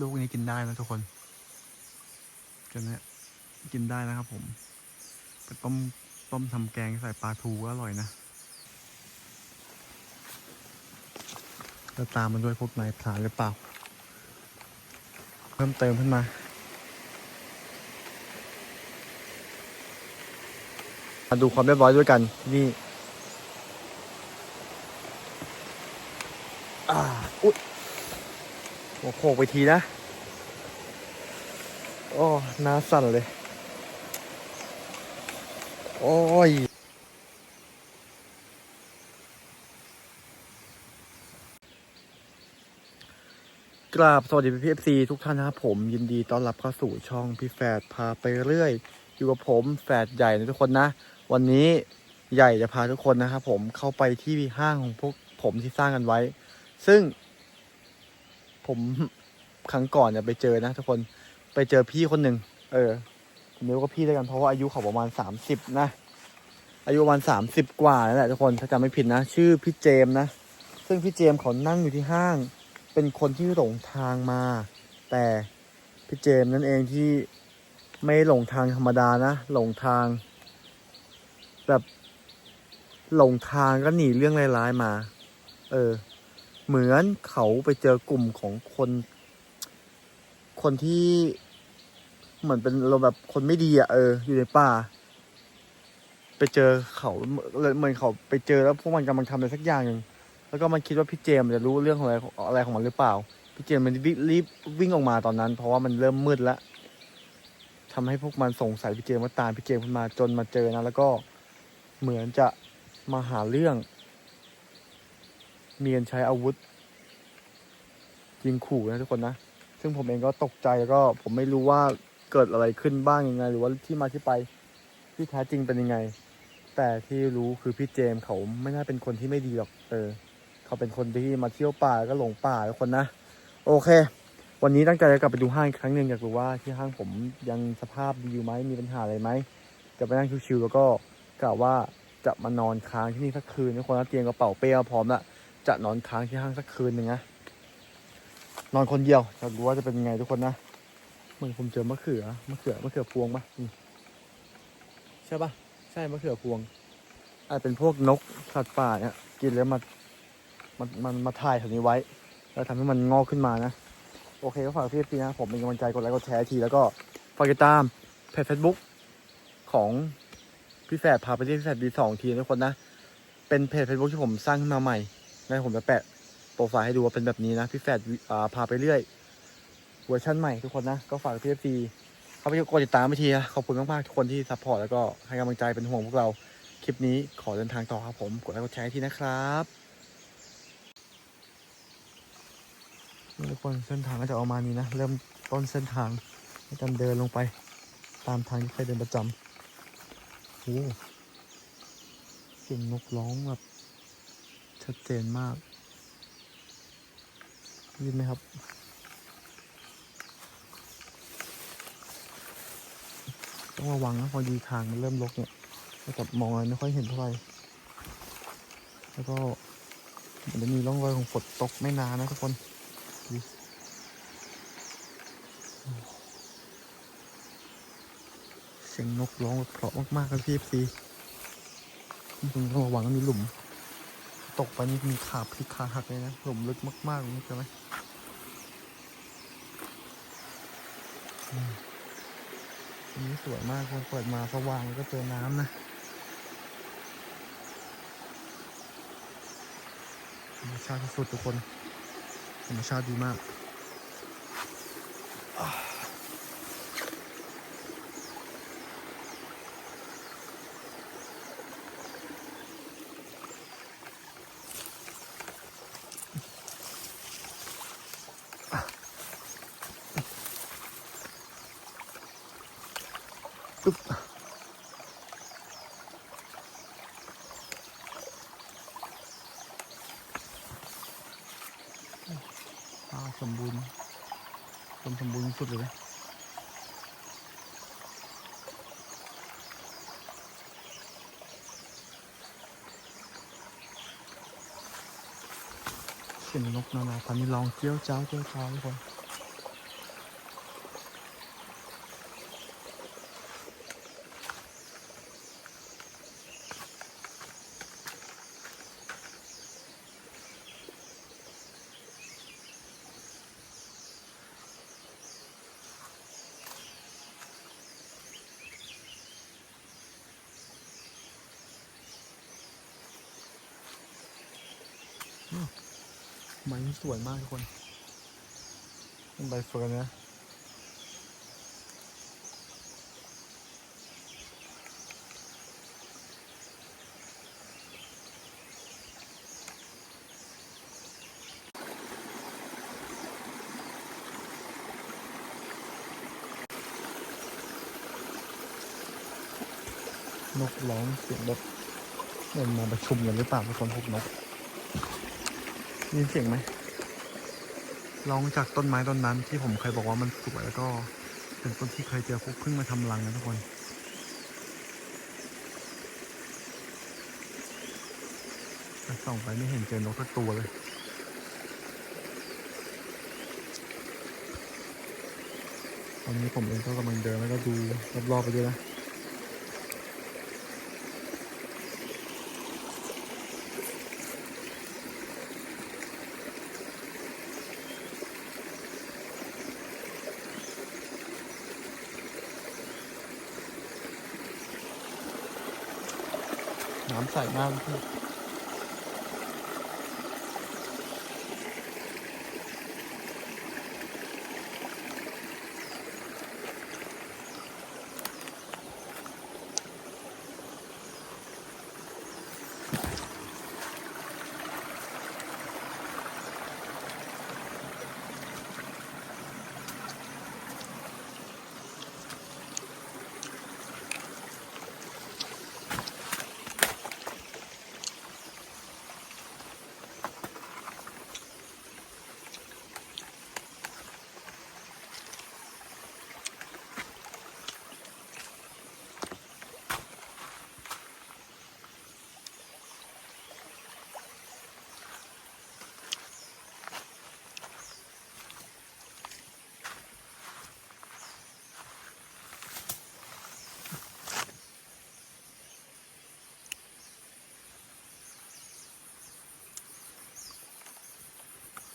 ลูกนี้กินได้นะทุกคนจนเนี้ยกินได้นะครับผมไปต้มต้มทำแกงใส่ปลาทูก็อร่อยนะแล้วตามมันด้วยพวกนายพรานหรือเปล่า เพิ่มเติมขึ้นมามาดูความเรียบร้อยด้วยกันนี่อ่าอุ๊ยหัวโขกไปทีนะ หน้าสั่นเลย โอ้ยกราบสวัสดีพี่เอฟซีทุกท่านนะครับผมยินดีต้อนรับเข้าสู่ช่องพี่แฝดพาไปเรื่อย อยู่กับผมแฝดใหญ่นะทุกคนนะ วันนี้ใหญ่จะพาทุกคนนะครับผมเข้าไปที่ห้างของพวกผมที่สร้างกันไว้ ซึ่ง ผมครั้งก่อนเนี่ยไปเจอนะทุกคน ไปเจอพี่คนหนึ่งเออผมเรียกว่าพี่ด้วยกันเพราะว่าอายุเขาประมาณสามสิบนะ อายุประมาณสามสิบกว่านั่นแหละทุกคนถ้าจำไม่ผิดนะ ชื่อพี่เจมนะ ซึ่งพี่เจมเขานั่งอยู่ที่ห้าง เป็นคนที่หลงทางมา แต่พี่เจมนั่นเองที่ไม่หลงทางธรรมดานะ หลงทาง แบบหลงทางก็หนีเรื่องร้ายๆมา เออ เหมือนเขาไปเจอกลุ่มของคน คนที่ เหมือนเป็นเราแบบคนไม่ดีอะเอออยู่ในป่า ไปเจอเขาเหมือนเขาไปเจอแล้วพวกมันกำลังทำอะไรสักอย่างหนึ่งแล้วก็มันคิดว่าพี่เจมจะรู้เรื่องของอะไรอะไรของมันหรือเปล่า พี่เจมมันรีบวิ่งออกมาตอนนั้น เพราะว่ามันเริ่มมืดแล้วทำให้พวกมันสงสัยพี่เจมว่าตามพี่เจมขึ้นมาจนมาเจอนะ แล้วก็เหมือนจะมาหาเรื่องเนียนใช้อาวุธยิงขู่นะทุกคนนะ ซึ่งผมเองก็ตกใจแล้วก็ผมไม่รู้ว่า เกิดอะไรขึ้นบ้างยังไง หรือว่าที่มาที่ไปที่แท้จริงเป็นยังไง แต่ที่รู้คือพี่เจมเขาไม่น่าเป็นคนที่ไม่ดีหรอกเออ เขาเป็นคนที่มาเที่ยวป่าแล้วก็หลงป่าทุกคนนะ โอเค วันนี้ตั้งใจจะกลับไปดูห้างอีกครั้งหนึ่งอยากรู้ว่าที่ห้างผมยังสภาพดีอยู่ไหมมีปัญหาอะไรไหมจะไปนั่งชิวๆแล้วก็กล่าวว่าจะมานอนค้างที่นี่สักคืนทุกคนนะเตรียมกระเป๋าเป้พร้อมละจะนอนค้างที่ห้างสักคืนหนึ่งนะนอนคนเดียวจะรู้ว่าจะเป็นยังไงทุกคนนะ เหมือนผมเจอมะเขือมะเขือมะเขือพวงปะใช่ปะใช่มะเขือพวงอาจเป็นพวกนกสัตว์ป่าเนี่ยกินแล้วมามันมันมาถ่ายแถวนี้ไว้ แล้วทำให้มันงอกขึ้นมานะ โอเคก็ฝากพี่พีนะผมเป็นกำลังใจกดไลค์กดแชร์ที แล้วก็ฝากติดตามเพจเฟซบุ๊กของพี่แฝดพาไปที่พี่แฝดดีสองทีนะทุกคนนะ เป็นเพจเฟซบุ๊กที่ผมสร้างขึ้นมาใหม่งั้นผมจะแปะโปรไฟล์ให้ดูว่าเป็นแบบนี้นะ พี่แฟดอ่าพาไปเรื่อย เวอร์ชันใหม่ทุกคนนะ ก็ฝากพี่เอฟซีเข้าไปกดติดตามไปทีนะขอบคุณมากๆทุกคนที่ซัพพอร์ตแล้วก็ให้กำลังใจเป็นห่วงพวกเรา คลิปนี้ขอเดินทางต่อครับผมกดไลค์กดแชร์ทีนะครับทุกคนเส้นทางก็จะออกมานี้นะ เริ่มต้นเส้นทางในการเดินลงไป ตามทางที่เคยเดินประจำโอ้เสียงนกร้องแบบชัดเจนมากยินไหมครับ ต้องระวังนะพอดีทางมันเริ่มรกเนี่ยก็จะมองอะไรไม่ค่อยเห็นเท่าไหร่แล้วก็มันจะมีร่องรอยของฝนตกไม่นานนะทุกคนดูเสียงนกร้องเพราะมากๆครับพี่เอฟซีต้องระวังมีหลุม ตกไปนี่มีขาพลิกขาหักเลยนะหลุมลึกมากๆเลยใช่ไหม อันนี้สวยมากพอเปิดมาสว่างก็เจอน้ำนะธรรมชาติสุดทุกคนธรรมชาติดีมากอ่าปึ๊บอ้าวสมบูรณ์ส มสมบูรณ์สุดเลยเสียงนกนานาพันธุ์นี่ลองเจียวเจ้าเจียวเจ้าทุกคน ไม้นี่สวยมากทุกคนเป็นใบเฟิร์นนะนกร้องเสียงแบบเหมือนมาประชุมกันหรือเปล่าทุกคนพวกนก ยินเสียงไหมร้องจากต้นไม้ต้นนั้นที่ผมเคยบอกว่ามันสวยแล้วก็เป็นต้นที่เคยเจอพวกพึ่งมาทำรังนะทุกคน ส่องไปไม่เห็นเจอนกสักตัวเลย ตอนนี้ผมเองก็กำลังเดินแล้วก็ดูรอบๆไปด้วยนะ ใสมากพี่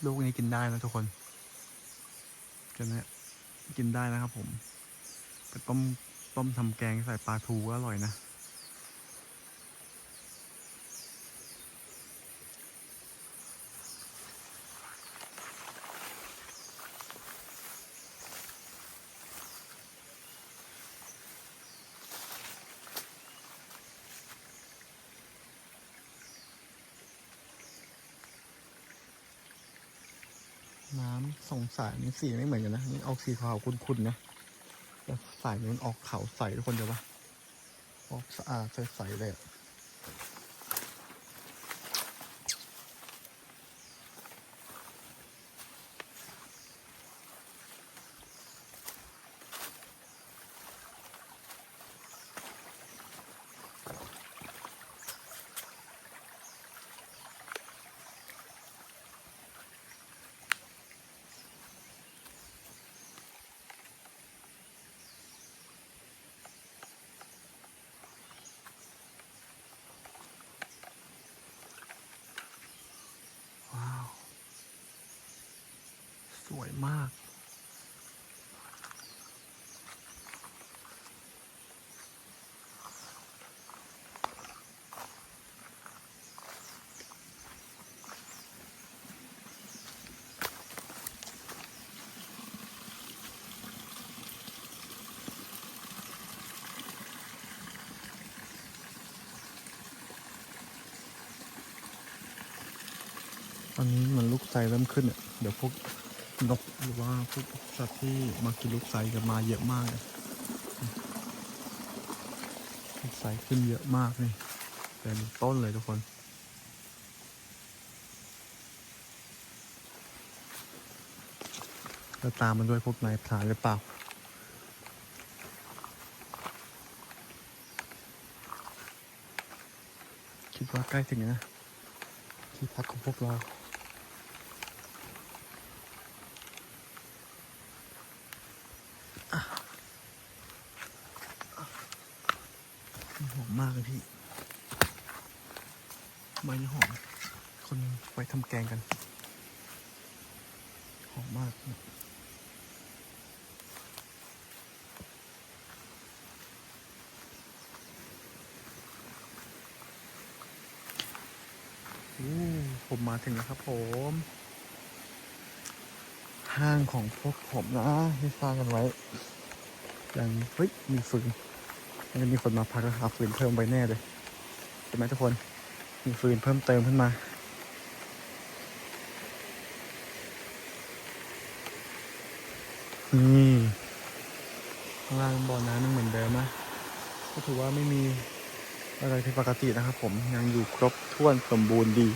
ลูกนี้กินได้นะทุกคนกันนี่กินได้นะครับผมไปต้มต้มทำแกงใส่ปลาทูก็อร่อยนะ น้ำสองสายนี้สีไม่เหมือนกันนะนี่ออกสีขาวขุ่นๆนะแต่สายนู้นออกขาวใสทุกคนเดี๋ยวปะออกสะอาดใสๆเลยอะ วยมาก ตอนนี้มันลูกไซเริ่มขึ้นอะเดี๋ยวพวก นกหรือว่าพวกสัตว์ที่มากินลูกไซจะมาเยอะมากเลยลูกไซขึ้นเยอะมากนี่เต็มต้นเลยทุกคนแล้วตามมันด้วยพวกนายพรานหรือเปล่าคิดว่าใกล้ถึงนะ ที่พักของพวกเรา อะหอมมากเลยพี่ใบนี่หอม คนไว้ทำแกงกัน หอมมากอู้ผมมาถึงแล้วครับผมห้างของพวกผมนะที่สร้างกันไว้ ยังเฮ้ยมีฟืนมันจะมีคนมาพักแล้วหาฟืนเพิ่มไว้แน่เลยใช่ไหมทุกคน มีฟืนเพิ่มเติมขึ้นมา นี่ข้างล่างบ่อน้ำยังเหมือนเดิมนะก็ถือว่าไม่มีอะไรผิดปกตินะครับ ผมยังอยู่ครบถ้วนสมบูรณ์ดี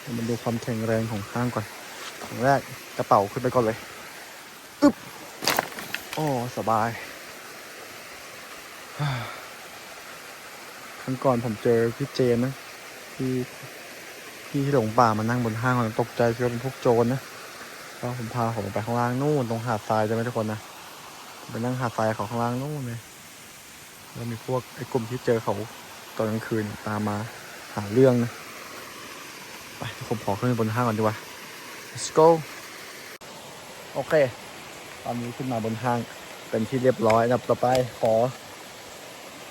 เรามาดูความแข็งแรงของห้างก่อนอย่างแรกกระเป๋าขึ้นไปก่อนเลยอึ๊บโอ้สบายครั้งก่อนผมเจอพี่เจนนะที่ที่หลงป่ามานั่งบนห้างตกใจคิดว่าเป็นพวกโจรนะ ก็ผมพาผมไปข้างล่างนู่นตรงหาดทรายใช่ไหมทุกคนนะไปนั่งหาดทรายเขาข้างล่างนู่นเลยแล้วมีพวกไอ้กลุ่มที่เจอเขาตอนกลางคืนตามมาหาเรื่องนะไปผมขอขึ้นบนห้างก่อนดีกว่า let's go โอเค ตอนนี้ขึ้นมาบนห้างเป็นที่เรียบร้อยนะต่อไปขอ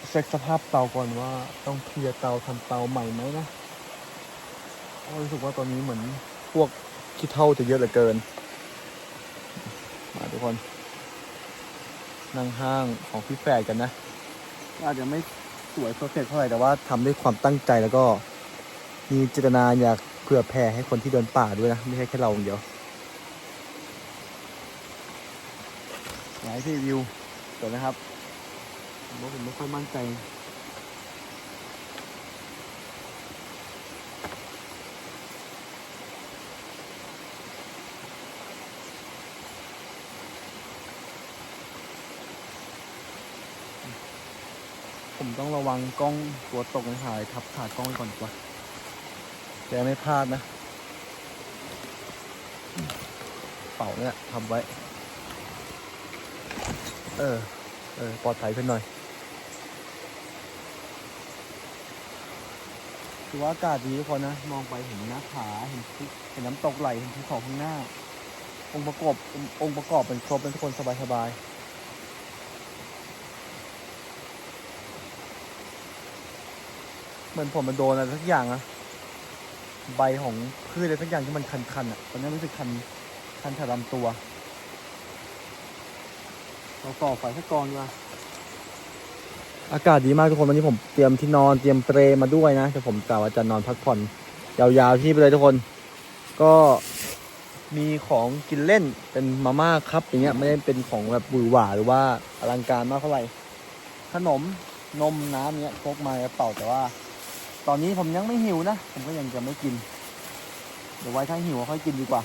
เช็คสภาพเตาก่อนว่าต้องเคลียร์เตาทำเตาใหม่ไหมนะรู้สึกว่าตอนนี้เหมือนพวก ขี้เท่าจะเยอะเหลือเกิน มาทุกคน นั่งห้างของพี่แฝดกันนะอาจจะไม่สวยเพอร์เฟกเท่าไหร่แต่ว่าทำด้วยความตั้งใจแล้วก็ มีเจตนาอยากเผื่อแผ่ให้คนที่เดินป่าด้วยนะไม่ใช่แค่เราอย่างเดียวไหนที่วิวเดี๋ยวนะครับผมว่าผมไม่ค่อยมั่นใจ ผมต้องระวังกล้องตัวตกในหายทับขากล้องไว้ก่อนดีกว่าแกไม่พลาดนะ เป่าเนี่ยทำไว้ เออ เออ ปลอดภัยขึ้นหน่อย คือว่าอากาศดีทุกคนนะ มองไปเห็นหน้าผา เห็นภูเห็นน้ำตกไหล เห็นภูเขาข้างหน้า องค์ประกอบ องค์ประกอบเป็นครบเป็นทุกคนสบายๆ เหมือนผมมันโดนอะไรสักอย่างอะใบของพืชอะไรสักอย่างที่มันคันๆอะตอนนี้รู้สึกคันคันแถวลำตัว เราก่อไฟสักกองดีกว่าอากาศดีมากทุกคนวันนี้ผมเตรียมที่นอนเตรียมเปรมาด้วยนะแต่ผมกะว่าจะนอนพักผ่อนยาวๆที่นี่ไปเลยทุกคน ก็มีของกินเล่นเป็นมาม่าครับ อย่างเงี้ยไม่ได้เป็นของแบบบุยหวาหรือว่าอลังการมากเท่าไหร่ขนมนมน้ำเนี้ยพกมากระเป๋าแต่ว่า ตอนนี้ผมยังไม่หิวนะ ผมก็ยังจะไม่กิน เดี๋ยวไว้ถ้าหิวค่อยกินดีกว่า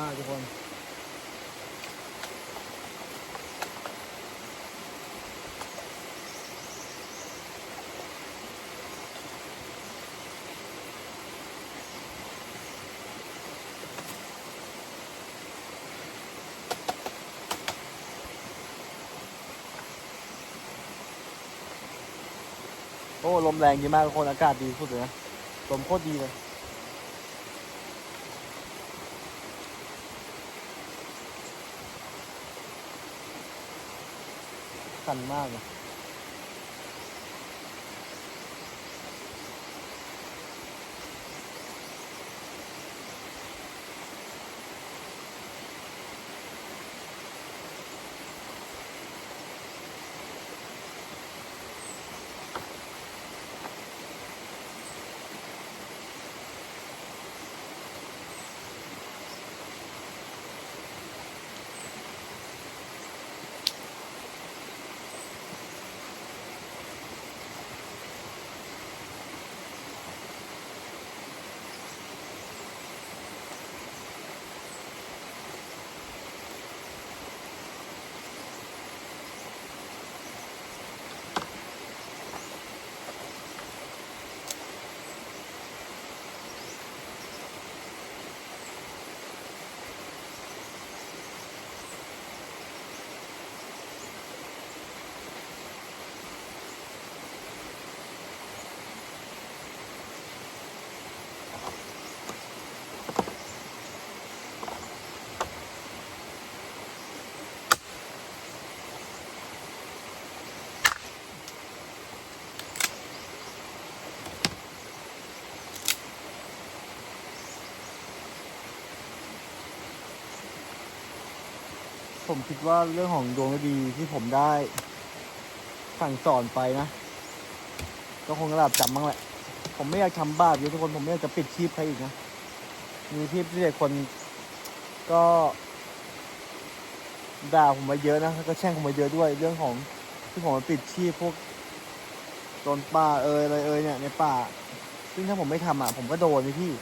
มากทุกคน โอ้ ลมแรงดีมากทุกคน อากาศดีสุดเลยนะ ลมโคตรดีเลย คันมากเลย ผมคิดว่าเรื่องของดวงดีที่ผมได้สั่งสอนไปนะ ก็คงระดับจำบ้างแหละ ผมไม่อยากทำบาปเยอะทุกคนผมไม่อยากจะปิดชีพใครอีกนะ มีพี่พี่เด็กคนก็ด่าผมมาเยอะนะแล้วก็แช่งผมมาเยอะด้วย เรื่องของที่ผมมาปิดชีพพวกโดนป่าเอยอะไรเอยเนี่ยในป่า ซึ่งถ้าผมไม่ทำอะผมก็โดนพี่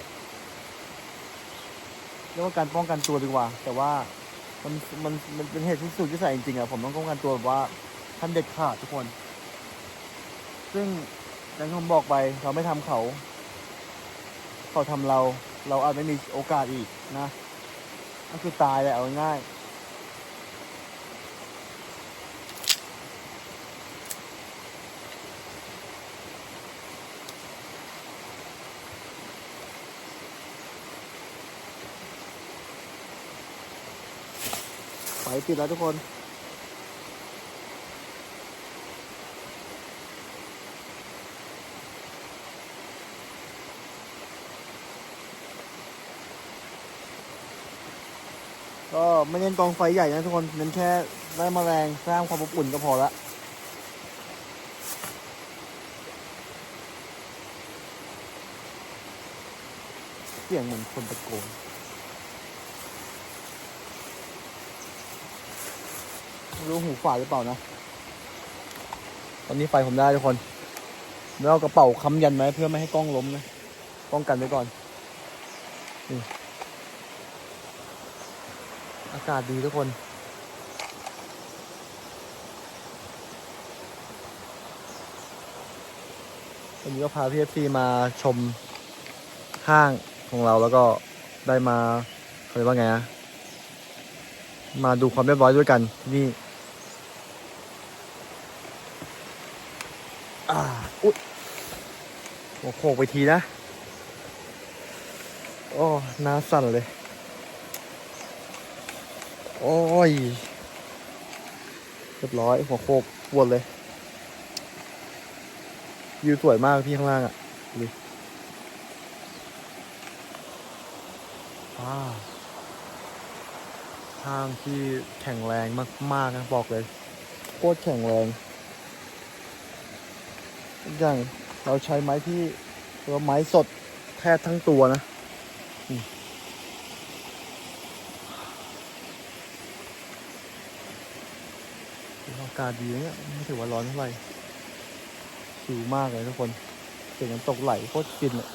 เรียกว่าการป้องกันตัวดีกว่า แต่ว่า มันมันมันเป็นเหตุที่สุดที่ใส่จริงๆอะผมต้องป้องกันตัวแบบว่าท่านเด็ดขาดทุกคน ซึ่งอย่างที่ผมบอกไปเราไม่ทำเขา เขาทำเรา เราอาจไม่มีโอกาสอีกนะนั่นคือตายแหละเอาง่าย ติดแล้วทุกคนก็ไม่เน้นกองไฟใหญ่นะทุกคนเน้นแค่ได้แมลงสร้างความอบอุ่นก็พอละเสียงเหมือนคนตะโกนไม่ รู้หูฝาดหรือเปล่านะ ตอนนี้ไฟผมได้ทุกคนแล้วเอากระเป๋าค้ำยันไว้เพื่อไม่ให้กล้องล้มนะ ป้องกันไว้ก่อนอากาศดีทุกคนวันนี้ก็พาพี่เอฟซีมาชมห้างของเราแล้วก็ได้มาเขาเรียกว่าไงนะมาดูความเรียบร้อยด้วยกันที่นี่ อ่า อุ๊ย หัวโขกไปทีนะ โอ้หน้าสั่นเลย โอ้ยเรียบร้อยหัวโคกปวดเลยวิวสวยมากพี่ข้างล่างอะดูว้าวทางที่แข็งแรงมากๆนะบอกเลยโคตรแข็งแรงอย่างเราใช้ไม้ที่ เรียกว่าไม้สดแทบทั้งตัวนะอากาศดีเนี่ยไม่ถือว่าร้อนเท่าไหร่ชิวมากเลยทุกคนเสียงน้ำตกไหลโคตรฟินเลย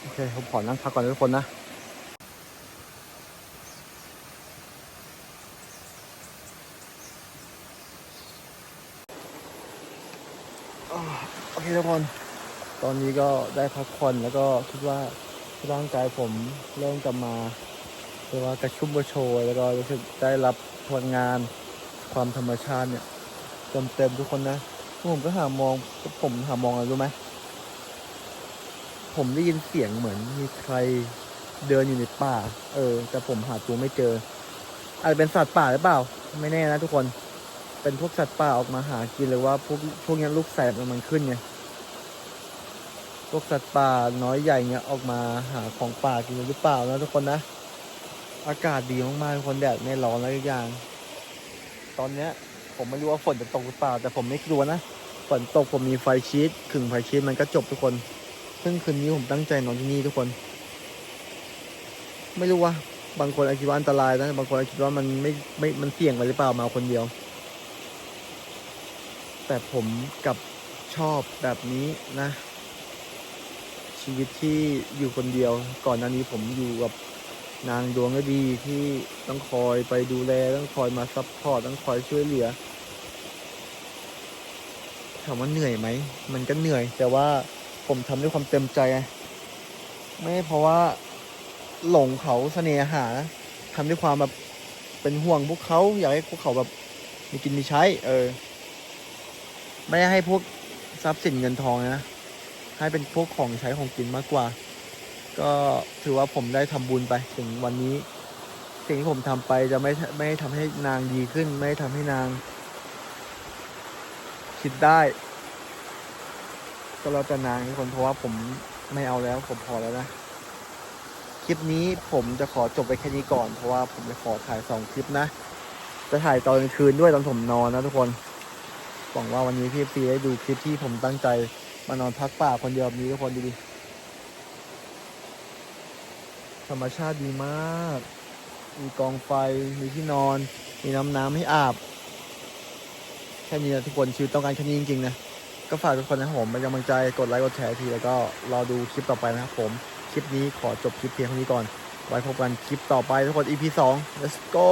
โอเค ผมขอนั่งพักก่อนทุกคนนะ โอเค ทุกคน ตอนนี้ก็ได้พักผ่อนแล้วก็คิดว่าร่างกายผมเริ่มกลับมาเรียกว่ากระชุ่มกระโชยแล้วก็รู้สึกได้รับพลังงานความธรรมชาติเนี่ยเต็มเต็มๆทุกคนนะผมก็หามองผมหามองอะไรรู้ไหมผมได้ยินเสียงเหมือนมีใครเดินอยู่ในป่า เออ แต่ผมหาตัวไม่เจอ อาจจะเป็นสัตว์ป่าหรือเปล่า ไม่แน่นะทุกคน เป็นพวกสัตว์ป่าออกมาหากินหรือว่าพวกพวกนี้ลูกแสบมันขึ้นไง พวกสัตว์ป่าน้อยใหญ่เงี้ยออกมาหาของป่ากินหรือเปล่านะทุกคนนะ อากาศดีมากๆทุกคนแดดไม่ร้อนแล้วอีกอย่าง ตอนเนี้ยผมไม่รู้ว่าฝนจะตกหรือเปล่า แต่ผมไม่กลัวนะฝนตกผมมีไฟชีตขึงไฟชีตมันก็จบทุกคน ซึ่งคืนนี้ผมตั้งใจนอนที่นี่ทุกคน ไม่รู้ว่า บางคนอาจคิดว่าอันตรายนะบางคนอาจคิดว่ามันไม่ไม่มันเสี่ยงไปหรือเปล่ามาคนเดียว แต่ผมกับชอบแบบนี้นะ ชีวิตที่อยู่คนเดียว ก่อนหน้านี้ผมอยู่กับนางดวงก็ดีที่ต้องคอยไปดูแลต้องคอยมาซัพพอร์ตต้องคอยช่วยเหลือถามว่าเหนื่อยไหม มันก็เหนื่อย แต่ว่าผมทำด้วยความเต็มใจ ไม่เพราะว่าหลงเขาเสน่หานะทำด้วยความแบบเป็นห่วงพวกเขาอยากให้พวกเขาแบบมีกินมีใช้ เออ ไม่ให้พวกทรัพย์สินเงินทองนะ ให้เป็นพวกของใช้ของกินมากกว่า ก็ถือว่าผมได้ทำบุญไปถึงวันนี้ สิ่งที่ผมทำไปจะไม่ไม่ได้ทำให้นางดีขึ้น ไม่ได้ทำให้นาง คิดได้ ก็แล้วแต่นางทุกคนเพราะว่าผมไม่เอาแล้วผมพอแล้วนะคลิปนี้ผมจะขอจบไปแค่นี้ก่อนเพราะว่าผมจะขอถ่ายสองคลิปนะ จะถ่ายตอนกลางคืนด้วยตอนผมนอนนะทุกคนหวังว่าวันนี้พี่ฟีได้ดูคลิปที่ผมตั้งใจ มานอนพักป่าคนเดียวแบบนี้ทุกคนดูดิธรรมชาติดีมาก มีกองไฟ มีที่นอน มีน้ำน้ำให้อาบ แค่นี้นะทุกคนชีวิตต้องการแค่นี้จริงๆนะ ก็ฝากทุกคนนะครับผมเป็นกำลังใจ กดไลค์ กดแชร์ที แล้วก็รอดูคลิปต่อไปนะครับผม คลิปนี้ขอจบคลิปเพียงเท่านี้ก่อน ไว้พบกันคลิปต่อไปทุกคน EP 2 let's go